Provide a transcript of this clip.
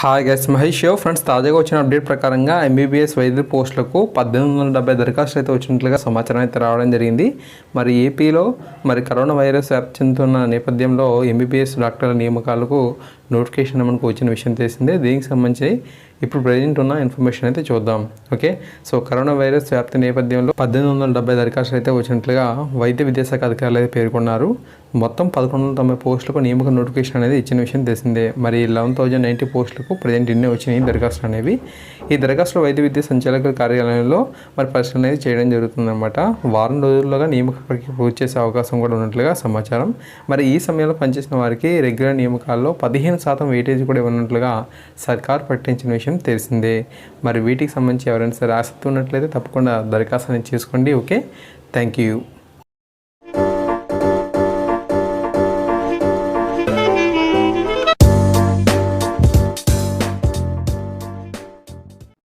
Hi guys Mahesh show friends తాజాగా వచ్చిన update ప్రకారంగా ఎంబీబీఎస్ వైద్య పోస్టులకు పద్దెనిమిది వందల డెబ్బై దరఖాస్తులు అయితే వచ్చినట్లుగా సమాచారం అయితే రావడం జరిగింది. మరి ఏపీలో మరి కరోనా వైరస్ వ్యాప్తి చెందుతున్న నేపథ్యంలో ఎంబీబీఎస్ డాక్టర్ల నియామకాలకు నోటిఫికేషన్ మనకు వచ్చిన విషయం తెలిసిందే. దీనికి సంబంధించి ఇప్పుడు ప్రజెంట్ ఉన్న ఇన్ఫర్మేషన్ అయితే చూద్దాం. ఓకే? సో కరోనా వైరస్ వ్యాప్తి నేపథ్యంలో పద్దెనిమిది వందల డెబ్బై దరఖాస్తులు అయితే వచ్చినట్లుగా వైద్య విద్యాశాఖ అధికారులు అయితే పేర్కొన్నారు. మొత్తం పదకొండు వందల తొంభై పోస్టులకు నియామక నోటిఫికేషన్ అనేది ఇచ్చిన విషయం తెలిసిందే. మరి లెవెన్ థౌజండ్ నైంటీ పోస్టులకు ప్రజెంట్ ఇన్నే వచ్చినాయి దరఖాస్తులు అనేవి. ఈ దరఖాస్తులు వైద్య విద్యా సంచాలకుల కార్యాలయంలో మరి పరిశీలన అనేది చేయడం జరుగుతుందన్నమాట. వారం రోజుల్లోగా నియామక ప్రక్రియ పూర్తి చేసే అవకాశం కూడా ఉన్నట్లుగా సమాచారం. మరి ఈ సమయంలో పనిచేసిన వారికి రెగ్యులర్ నియామకాల్లో పదిహేను శాతం వెయిటేజ్ కూడా ఇవ్వనట్లుగా సర్కార్ ప్రకటించిన విషయం తెలిసిందే. మరి వీటికి సంబంధించి ఎవరైనా సరే ఆసక్తి ఉన్నట్లయితే తప్పకుండా దరఖాస్తు అనేది చేసుకోండి. ఓకే? Thank you